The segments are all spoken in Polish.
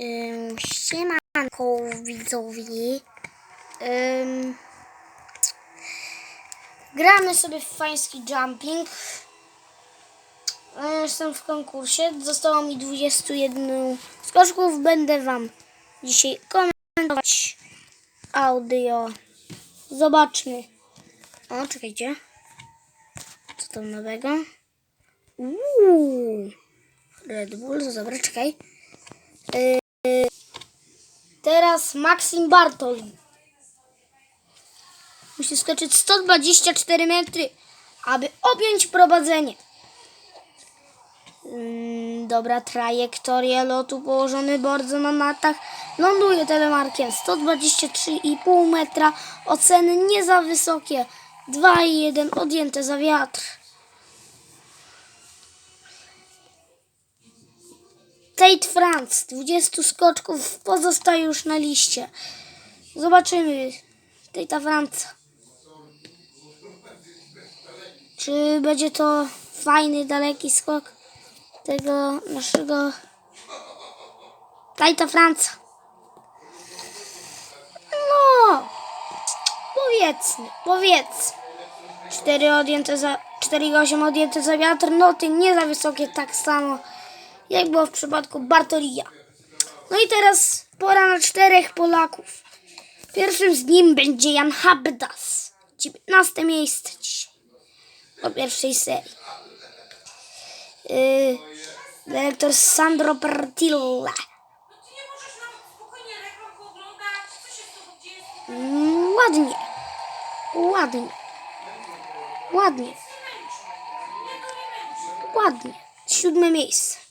Ym, siemanko widzowie. Ym, gramy sobie w fański jumping. Jestem w konkursie. Zostało mi 21 skoczków. Będę wam dzisiaj komentować audio. Zobaczmy. O, czekajcie. Co tam nowego? Uuu. Red Bull, dobra, czekaj. Yy, teraz Maxim Bartoli. Musi skoczyć 124 metry, aby objąć prowadzenie. Ym, dobra, trajektoria lotu położony bardzo na matach. Ląduje telemarkiem 123,5 metra. Oceny nie za wysokie. 2,1 odjęte za wiatr. Tate France, 20 skoczków pozostaje już na liście. Zobaczymy Tate'a Franca. Czy będzie to fajny, daleki skok tego naszego Tate'a Franca? No, powiedzmy, powiedz. 4 odjęte za 4,8 odjęte za wiatr, noty nie za wysokie, tak samo jak było w przypadku Bartolija. No i teraz pora na czterech Polaków. Pierwszym z nim będzie Jan Habdas. 19 miejsce dzisiaj. Po pierwszej serii. Yy, dyrektor Sandro Pertilla. Mm, ładnie. Ładnie. Ładnie. Ładnie. Siódme miejsce.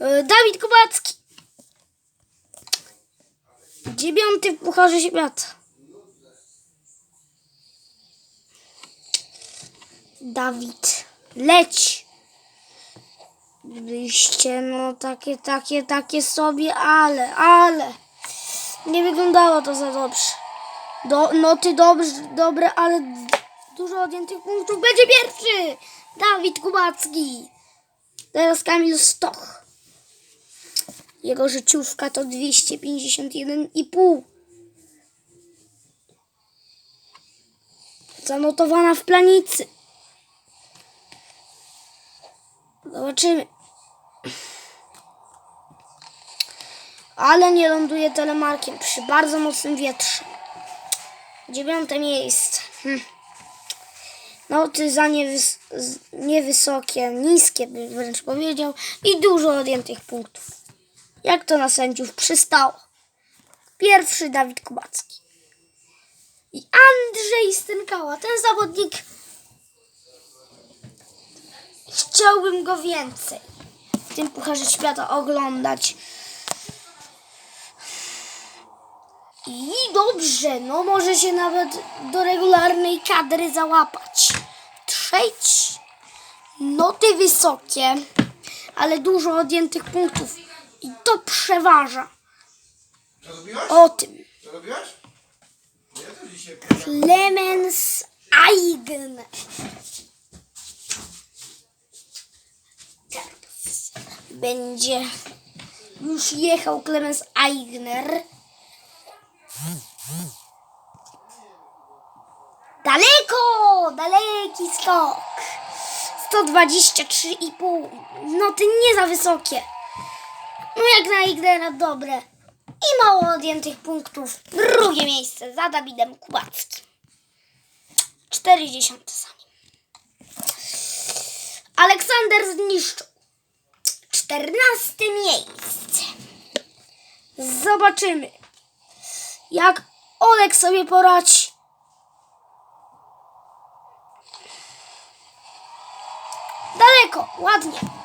Yy, Dawid Kubacki. Dziewiąty w Pucharze Świata. Dawid, leć. Wyjście, no takie, takie, takie sobie, ale, ale. Nie wyglądało to za dobrze. Do, noty dobrze, dobre, ale dużo odjętych punktów. Będzie pierwszy! Dawid Kubacki. Teraz Kamil Stoch. Jego życiówka to 251,5. Zanotowana w planicy. Zobaczymy. Ale nie ląduje telemarkiem przy bardzo mocnym wietrze. Dziewiąte miejsce. Hm. Noty za niewys- niewysokie, niskie bym wręcz powiedział i dużo odjętych punktów. Jak to na sędziów przystało. Pierwszy Dawid Kubacki. I Andrzej Stynkała. Ten zawodnik chciałbym go więcej w tym Pucharze Świata oglądać. I dobrze, no może się nawet do regularnej kadry załapać. Trzeci. Noty wysokie, ale dużo odjętych punktów. To przeważa Co robiłaś? o tym. Co robiłaś? Ja też dzisiaj Clemens Eigner. Teraz będzie już jechał Clemens Eigner. Daleko! Daleki skok. 123,5. Noty nie za wysokie. No jak na Eignera dobre. I mało odjętych punktów. Drugie miejsce za Dawidem Kubackim. 40 za. Aleksander zniszczył. 14 miejsce. Zobaczymy, jak Olek sobie poradzi. Daleko, ładnie.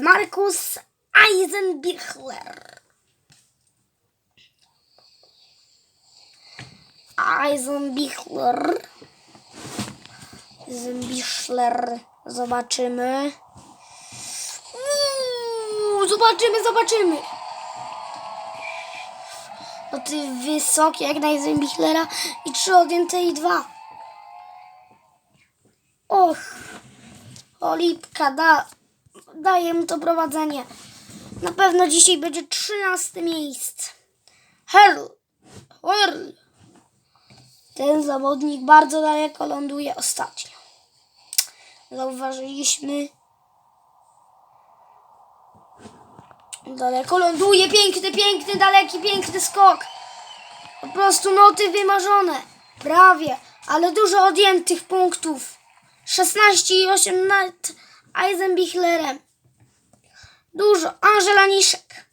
Markus Eisenbichler. Eisenbichler. Eisenbichler. Zobaczymy. Uuu, zobaczymy, zobaczymy. No noty wysokie jak na Eisenbichlera i trzy odjęte i dwa. Och, Olipka da, daje mu to prowadzenie. Na pewno dzisiaj będzie 13 miejsce. Herl, Herl. Ten zawodnik bardzo daleko ląduje ostatnio. Zauważyliśmy. Daleko ląduje, piękny, piękny, daleki, piękny skok. Po prostu noty wymarzone. Prawie, ale dużo odjętych punktów. 16 i 8 nad Eisenbichlerem. Dużo. Angela Niszek.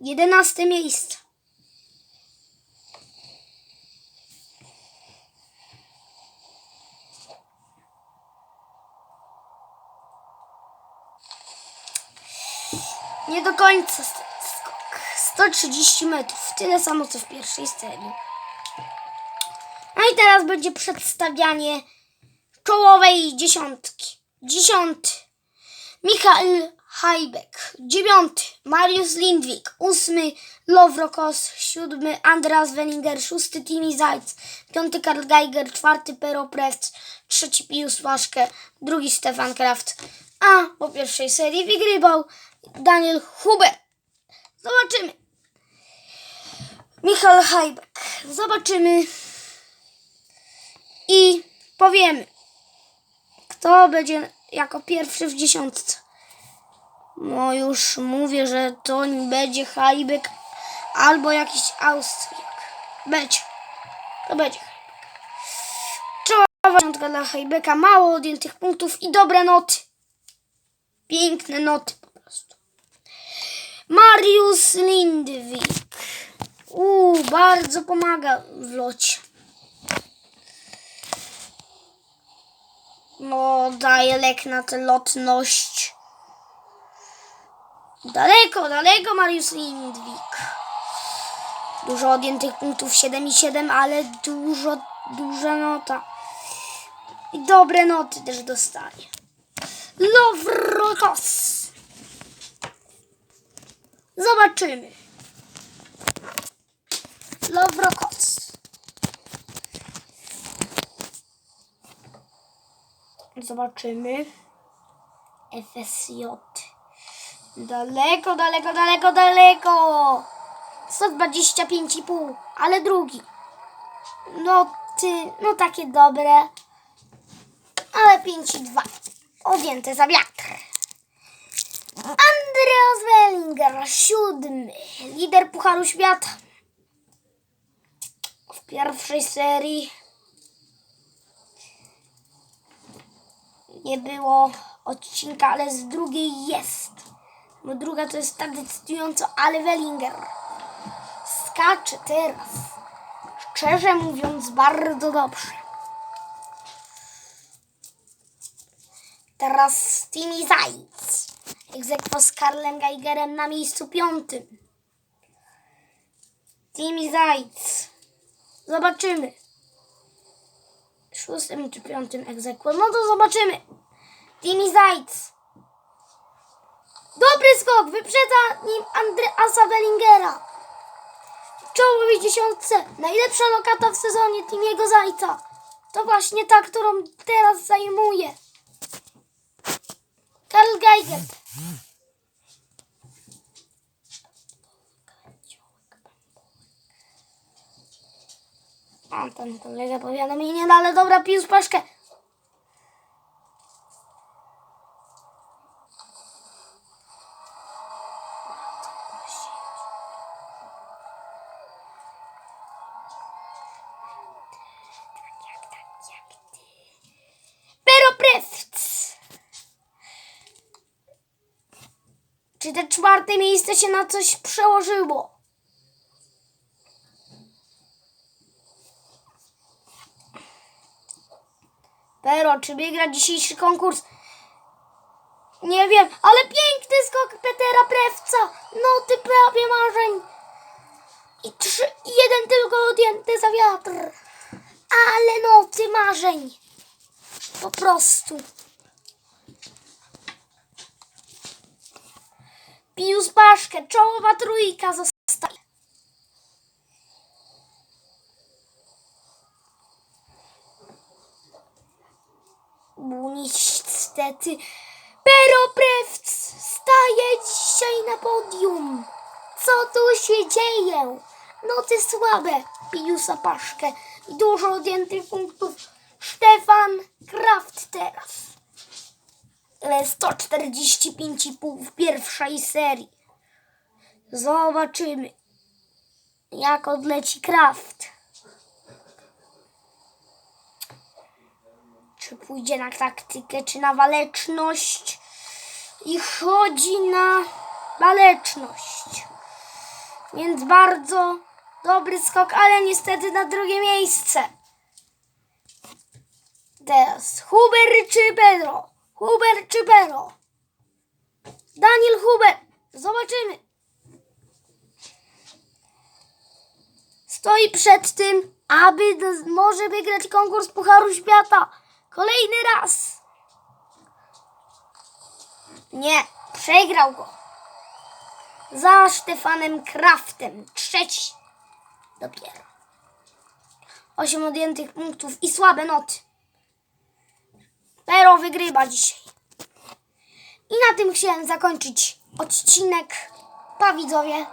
11 miejsce. Nie do końca st- skok. 130 metrów. Tyle samo co w pierwszej serii. No i teraz będzie przedstawianie czołowej dziesiątki. Dziesiąty. Michael Hajbek. Dziewiąty. Mariusz Lindwik. Ósmy. Lowrokos. Siódmy. Andreas Wellinger. Szósty. Timi Zajc. Piąty. Karl Geiger. Czwarty. Pero Prest. Trzeci. Pius Łaszkę. Drugi. Stefan Kraft. A po pierwszej serii wygrywał Daniel Huber. Zobaczymy. Michal Hajbek. Zobaczymy. I powiemy, kto będzie jako pierwszy w dziesiątce. No już mówię, że to nie będzie Hajbek albo jakiś Austriak. Będzie. To będzie. Czołowa dziesiątka dla Hajbeka. Mało odjętych punktów i dobre noty. Piękne noty po prostu. Mariusz Lindwik. Uuu, bardzo pomaga w locie. No, daje lek na tę lotność. Daleko, daleko Mariusz Lindwik. Dużo odjętych punktów 7,7, ale dużo, duża nota. I dobre noty też dostaje. Lowrokos. Zobaczymy. Lowrokos. Zobaczymy. FSJ. Daleko, daleko, daleko, daleko. 125,5, ale drugi. No ty, no takie dobre. Ale 5,2. Odjęte za wiatr. Andreas Wellinger, siódmy. Lider Pucharu Świata. W pierwszej serii nie było odcinka, ale z drugiej jest. Bo druga to jest tak decydująco, ale Wellinger skacze teraz. Szczerze mówiąc, bardzo dobrze. Teraz Timmy Zajc. Egzekwo z Karlem Geigerem na miejscu piątym. Timmy Zajc. Zobaczymy. Szóstym czy piątym egzekwo. No to zobaczymy. Timmy Zajc. Dobry skok. Wyprzedza nim Andreasa Wellingera. W czołowej dziesiątce. Najlepsza lokata w sezonie Timiego Zajca. To właśnie ta, którą teraz zajmuje. Karl Geiger. A ten kolega powiadomienie, no ale dobra, pił paszkę. Pero Prefc. Czy te czwarte miejsce się na coś przełożyło? Pero, czy wygra dzisiejszy konkurs? Nie wiem, ale piękny skok Petera Prewca. No ty prawie marzeń. I trzy, jeden tylko odjęty za wiatr. Ale noty marzeń. Po prostu. Pius Paszkę, czołowa trójka została. Bo niestety Peroprewc staje dzisiaj na podium. Co tu się dzieje? Noty słabe. Piusa Paszkę i dużo odjętych punktów. Stefan Kraft teraz. Ale 145,5 w pierwszej serii. Zobaczymy, jak odleci Kraft. Czy pójdzie na taktykę, czy na waleczność? I chodzi na waleczność. Więc bardzo dobry skok, ale niestety na drugie miejsce. Teraz Huber czy Pedro? Huber czy Pedro? Daniel Huber. Zobaczymy. Stoi przed tym, aby może wygrać konkurs Pucharu Świata. Kolejny raz. Nie, przegrał go. Za Stefanem Kraftem. Trzeci. Dopiero. Osiem odjętych punktów i słabe noty. Pero wygrywa dzisiaj. I na tym chciałem zakończyć odcinek. Pa widzowie.